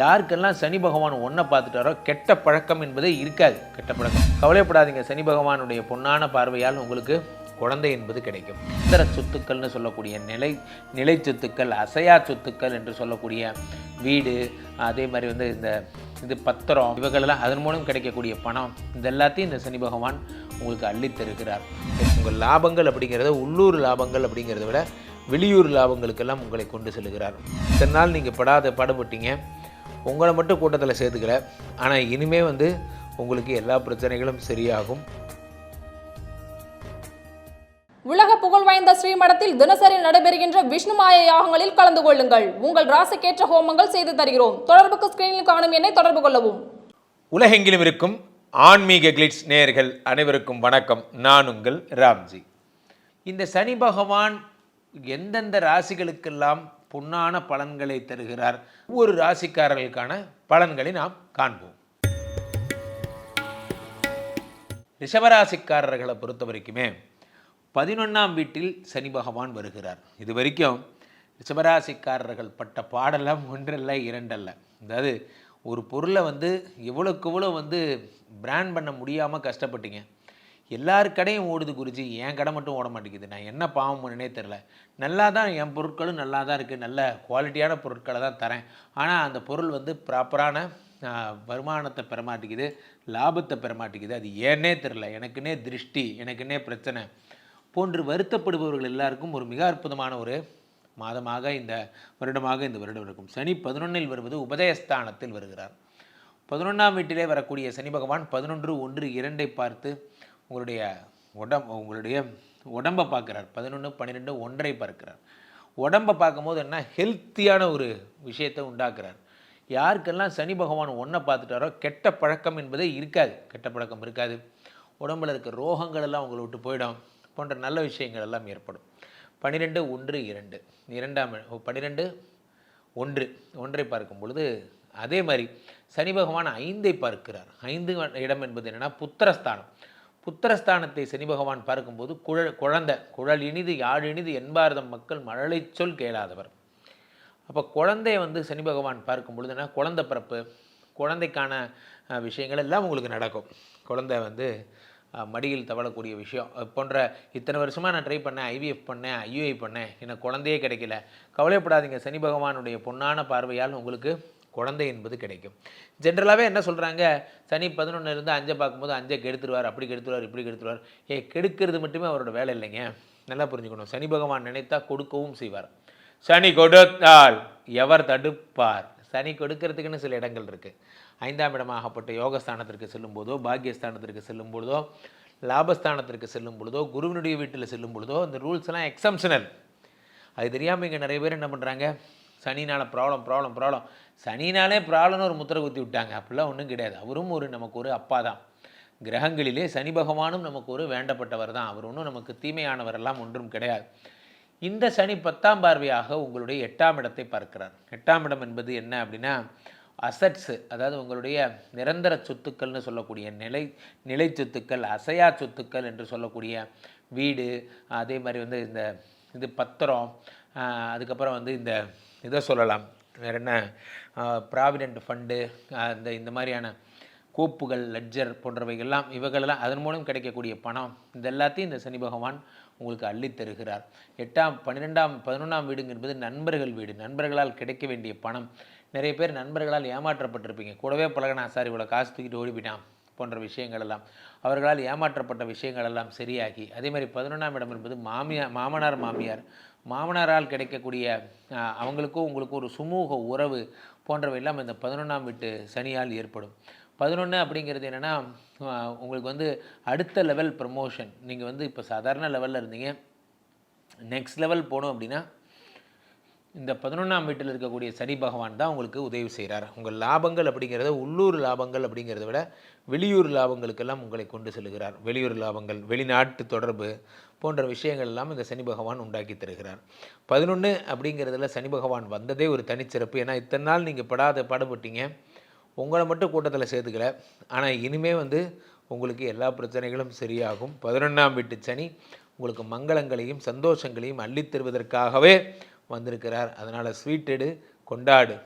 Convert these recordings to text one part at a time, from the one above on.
யாருக்கெல்லாம் சனி பகவான் ஒன்றை பார்த்துட்டாரோ கெட்ட பழக்கம் என்பதே இருக்காது. கெட்ட பழக்கம். கவலைப்படாதீங்க. சனி பகவானுடைய பொன்னான பார்வையால் உங்களுக்கு குழந்தை என்பது கிடைக்கும். இத்தர சொத்துக்கள்னு சொல்லக்கூடிய நிலை நிலை சொத்துக்கள் அசையா சொத்துக்கள் என்று சொல்லக்கூடிய வீடு அதே மாதிரி வந்து இந்த இது பத்திரம் இவைகளெல்லாம் அதன் மூலம் கிடைக்கக்கூடிய பணம் இது எல்லாத்தையும் இந்த சனி பகவான் உங்களுக்கு அள்ளித்தருகிறார். உங்கள் லாபங்கள் அப்படிங்கிறத உள்ளூர் லாபங்கள் அப்படிங்கிறத விட வெளியூர் லாபங்களுக்கெல்லாம் உங்களை கொண்டு செல்கிறார். இத்தனை நாள் நீங்கள் படாத பாடுபட்டீங்க. உங்களை மட்டும் கூட்டத்தில் சேர்த்துக்கல. ஆனால் இனிமே வந்து உங்களுக்கு எல்லா பிரச்சனைகளும் சரியாகும். உலக புகழ் வாய்ந்த ஸ்ரீமடத்தில் தினசரி நடைபெறுகின்ற விஷ்ணுமாய யாகங்களில் கலந்து கொள்ளுங்கள். உங்கள் ராசிக்கேற்ற ஹோமங்கள் செய்து தருகிறோம். தொடர்புக்கு ஸ்கிரீனில் காணும் எண்ணை தொடர்பு கொள்ளவும். உலகெங்கிலும் இருக்கும் ஆன்மீக கிளிட்ஸ் நேயர்கள் அனைவருக்கும் வணக்கம். நான் உங்கள் ராம்ஜி. இந்த சனி பகவான் எந்தெந்த ராசிகளுக்கெல்லாம் பொன்னான பலன்களை தருகிறார். ஒவ்வொரு ராசிக்காரர்களுக்கான பலன்களை நாம் காண்போம். ரிஷபராசிக்காரர்களை பொறுத்த வரைக்குமே பதினொன்றாம் வீட்டில் சனி பகவான் வருகிறார். இது வரைக்கும் ரிஷபராசிக்காரர்கள் பட்ட பாடலாம் ஒன்றல்ல இரண்டல்ல. அதாவது ஒரு பொருளை வந்து எவ்வளோக்கு எவ்வளோ வந்து பிராண்ட் பண்ண முடியாமல் கஷ்டப்பட்டீங்க. எல்லார் கடையும் ஓடுது குருஜி. என் கடை மட்டும் ஓட மாட்டேங்குது. நான் என்ன பாவம் பண்ணனே தெரில நல்லா தான் என் பொருட்களும் நல்லா தான் இருக்குது நல்ல குவாலிட்டியான பொருட்களை தான் தரேன். ஆனால் அந்த பொருள் வந்து ப்ராப்பரான வருமானத்தை பெற மாட்டேங்குது லாபத்தை பெற மாட்டேங்குது அது ஏன்னே தெரில எனக்குன்னே திருஷ்டி எனக்குன்னே பிரச்சனை. போன்று வருத்தப்படுபவர்கள் எல்லாருக்கும் ஒரு மிக அற்புதமான ஒரு மாதமாக இந்த வருடமாக இந்த வருடம் இருக்கும். சனி பதினொன்னில் வருவது உபதயஸ்தானத்தில் வருகிறார். பதினொன்றாம் வீட்டிலே வரக்கூடிய சனி பகவான் பதினொன்று ஒன்று இரண்டை பார்த்து உங்களுடைய உடம் உங்களுடைய உடம்பை பார்க்குறார். பதினொன்று பன்னிரெண்டு ஒன்றை பார்க்கிறார். உடம்பை பார்க்கும்போது என்ன? ஹெல்த்தியான ஒரு விஷயத்தை உண்டாக்குறார். யாருக்கெல்லாம் சனி பகவான் ஒன்றை பார்த்துட்டாரோ கெட்ட பழக்கம் என்பதே இருக்காது. கெட்ட பழக்கம் இருக்காது. உடம்புல இருக்க ரோகங்கள் எல்லாம் உங்களை விட்டு போயிடும். போன்ற நல்ல விஷயங்கள் எல்லாம் ஏற்படும். பன்னிரெண்டு ஒன்று இரண்டு. இரண்டாம் பன்னிரெண்டு ஒன்று. ஒன்றை பார்க்கும் பொழுது அதே மாதிரி சனி பகவான் ஐந்தை பார்க்கிறார். ஐந்து இடம் என்பது என்னென்னா புத்திரஸ்தானம். புத்திரஸ்தானத்தை சனி பகவான் பார்க்கும்போது குழல் குழந்தை குழல் இனிது யாழ் இனிது என்பாரதம் மக்கள் மழலை சொல் கேளாதவர். அப்போ குழந்தைய வந்து சனி பகவான் பார்க்கும் பொழுது என்ன? குழந்தை பிறப்பு குழந்தைக்கான விஷயங்கள் எல்லாம் உங்களுக்கு நடக்கும். குழந்தை வந்து மடியில் தவழக்கூடிய விஷயம். போன்ற இத்தனை வருஷமாக நான் ட்ரை பண்ணேன் ஐவிஎஃப் பண்ணேன் ஐயுஐ பண்ணேன். எனக்கு குழந்தையே கிடைக்கல. கவலைப்படாதீங்க. சனி பகவானுடைய பொன்னான பார்வையால் உங்களுக்கு குழந்தை என்பது கிடைக்கும். ஜென்ரலாகவே என்ன சொல்கிறாங்க சனி பதினொன்றுலேருந்து அஞ்சை பார்க்கும்போது அஞ்சை கெடுத்துருவார் அப்படி கெடுத்துருவார் இப்படி கெடுத்துருவார். ஏ கெடுக்கிறது மட்டுமே அவரோட வேலை இல்லைங்க. நல்லா புரிஞ்சுக்கணும். சனி பகவான் நினைத்தா கொடுக்கவும் செய்வார். சனி கொடுத்தால் எவர் தடுப்பார்? சனி கொடுக்கறதுக்குன்னு சில இடங்கள் இருக்குது ஐந்தாம் இடமாகப்பட்ட யோகஸ்தானத்திற்கு செல்லும் போதோ பாக்கியஸ்தானத்திற்கு செல்லும் பொழுதோ லாபஸ்தானத்திற்கு செல்லும் பொழுதோ குருவினுடைய வீட்டில் செல்லும் பொழுதோ இந்த ரூல்ஸ்லாம் எக்ஸம்ஷனல் அது தெரியாமல் இங்கே நிறைய பேர் என்ன பண்ணுறாங்க சனினால் ப்ராப்ளம் ப்ராப்ளம் ப்ராப்ளம் சனினாலே ப்ராப்ளம்னு ஒரு முத்திரை குத்தி விட்டாங்க. அப்படிலாம் ஒன்றும் கிடையாது. அவரும் ஒரு நமக்கு ஒரு அப்பா தான். கிரகங்களிலே சனி பகவானும் நமக்கு ஒரு வேண்டப்பட்டவர் தான். அவர் ஒன்றும் நமக்கு தீமையானவரெல்லாம் ஒன்றும் கிடையாது. இந்த சனி பத்தாம் பார்வையாக உங்களுடைய எட்டாம் இடத்தை பார்க்கிறார். எட்டாம் இடம் என்பது என்ன அப்படின்னா அசட்ஸு அதாவது உங்களுடைய நிரந்தர சொத்துக்கள்னு சொல்லக்கூடிய நிலை நிலை சொத்துக்கள் அசையா சொத்துக்கள் என்று சொல்லக்கூடிய வீடு அதே மாதிரி வந்து இந்த இது பத்திரம் அதுக்கப்புறம் வந்து இந்த இதை சொல்லலாம். வேறு என்ன? ப்ராவிடென்ட் ஃபண்டு இந்த இந்த மாதிரியான கோப்புகள் லட்ஜர் போன்றவைகள்லாம் இவைகளெல்லாம் அதன் மூலம் கிடைக்கக்கூடிய பணம். இது எல்லாத்தையும் இந்த சனி பகவான் உங்களுக்கு அள்ளித் தருகிறார். எட்டாம் பன்னிரெண்டாம் பதினொன்றாம் வீடுங்க என்பது நண்பர்கள் வீடு. நண்பர்களால் கிடைக்க வேண்டிய பணம். நிறைய பேர் நண்பர்களால் ஏமாற்றப்பட்டிருப்பீங்க. கூடவே பழகினா சார் இவ்வளோ காசு தூக்கிட்டு ஓடி போயிட்டான். போன்ற விஷயங்கள் எல்லாம் அவர்களால் ஏமாற்றப்பட்ட விஷயங்கள் எல்லாம் சரியாகி அதே மாதிரி பதினொன்றாம் இடம் என்பது மாமியார் மாமனார் மாமியார். மாமனாரால் கிடைக்கக்கூடிய அவங்களுக்கும் உங்களுக்கும் ஒரு சுமூக உறவு போன்றவை எல்லாம் இந்த பதினொன்றாம் வீட்டு சனியால் ஏற்படும். பதினொன்று அப்படிங்கிறது என்னென்னா உங்களுக்கு வந்து அடுத்த லெவல் ப்ரமோஷன் நீங்கள் வந்து இப்போ சாதாரண லெவலில் இருந்தீங்க. நெக்ஸ்ட் லெவல் போகணும் அப்படின்னா இந்த பதினொன்றாம் வீட்டில் இருக்கக்கூடிய சனி பகவான் தான் உங்களுக்கு உதவி செய்கிறார். உங்கள் லாபங்கள் அப்படிங்கிறத உள்ளூர் லாபங்கள் அப்படிங்கிறத விட வெளியூர் லாபங்களுக்கெல்லாம் உங்களை கொண்டு செல்கிறார். வெளியூர் லாபங்கள் வெளிநாட்டு தொடர்பு போன்ற விஷயங்கள் எல்லாம் இந்த சனி பகவான் உண்டாக்கி தருகிறார். பதினொன்று அப்படிங்கிறதுல சனி பகவான் வந்ததே ஒரு தனிச்சிறப்பு. ஏன்னா இத்தனை நாள் நீங்கள் படாத பாடுபட்டீங்க. உங்களை மட்டும் கூட்டத்தில் சேர்த்துக்கல. ஆனால் இனிமே வந்து உங்களுக்கு எல்லா பிரச்சனைகளும் சரியாகும். பதினொன்றாம் வீட்டு சனி உங்களுக்கு மங்களங்களையும் சந்தோஷங்களையும் அள்ளித் தருவதற்காகவே வந்திருக்கிறார். அதனால் ஸ்வீட் எடு கொண்டாடு.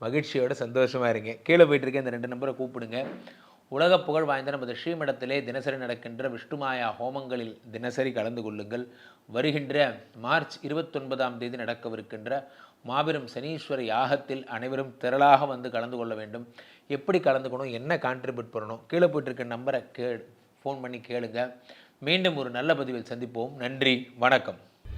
மகிழ்ச்சியோட சந்தோஷமாக இருங்க. கீழே போயிட்டு இருக்க இந்த ரெண்டு நம்பரை கூப்பிடுங்க. உலக புகழ் வாய்ந்த நமது ஸ்ரீமடத்திலே தினசரி நடக்கின்ற விஷ்ணுமாயா ஹோமங்களில் தினசரி கலந்து கொள்ளுங்கள். வருகின்ற மார்ச் இருபத்தொன்பதாம் தேதி நடக்கவிருக்கின்ற மாபெரும் சனீஸ்வர யாகத்தில் அனைவரும் திரளாக வந்து கலந்து கொள்ள வேண்டும். எப்படி கலந்துக்கணும்? என்ன கான்ட்ரிபியூட் பண்ணணும்? கீழே போயிட்டு இருக்க நம்பரை கே ஃபோன் பண்ணி கேளுங்க. மீண்டும் ஒரு நல்ல பதிவில் சந்திப்போம். நன்றி. வணக்கம்.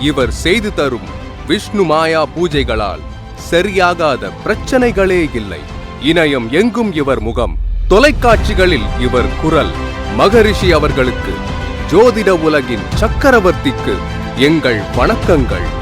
இவர் செய்து தரும் விஷ்ணு மாயா பூஜைகளால் சரியாகாத பிரச்சனைகளே இல்லை. இணையம் எங்கும் இவர் முகம். தொலைக்காட்சிகளில் இவர் குரல். மகரிஷி அவர்களுக்கு ஜோதிட உலகின் சக்கரவர்த்திக்கு எங்கள் வணக்கங்கள்.